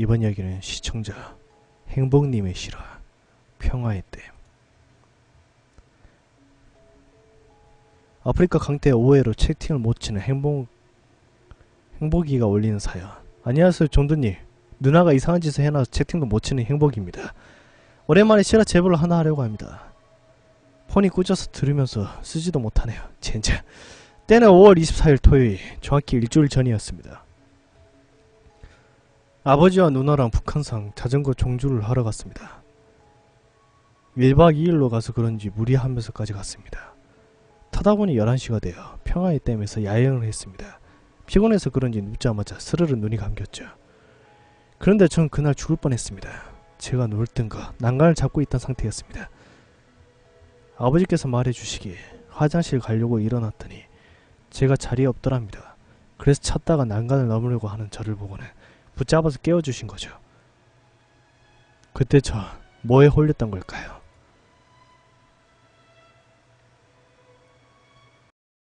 이번 이야기는 시청자 행복님의 실화 평화의 댐. 아프리카 강대 오해로 채팅을 못 치는 행복 행복이가 올리는 사연. 안녕하세요 종두님. 누나가 이상한 짓을 해놔서 채팅도 못 치는 행복입니다. 오랜만에 실화 제보를 하나 하려고 합니다. 폰이 꽂아서 들으면서 쓰지도 못하네요. 젠장. 때는 5월 24일 토요일 정확히 일주일 전이었습니다 아버지와 누나랑 북한산 자전거 종주를 하러 갔습니다. 1박 2일로 가서 그런지 무리하면서까지 갔습니다. 타다 보니 11시가 되어 평화의 댐에서 야영을 했습니다. 피곤해서 그런지 눕자마자 스르르 눈이 감겼죠. 그런데 전 그날 죽을 뻔했습니다. 제가 누울 땐가 난간을 잡고 있던 상태였습니다. 아버지께서 말해주시기에 화장실 가려고 일어났더니 제가 자리에 없더랍니다. 그래서 찾다가 난간을 넘으려고 하는 저를 보고는 붙잡아서 깨워주신 거죠. 그때 저 뭐에 홀렸던 걸까요?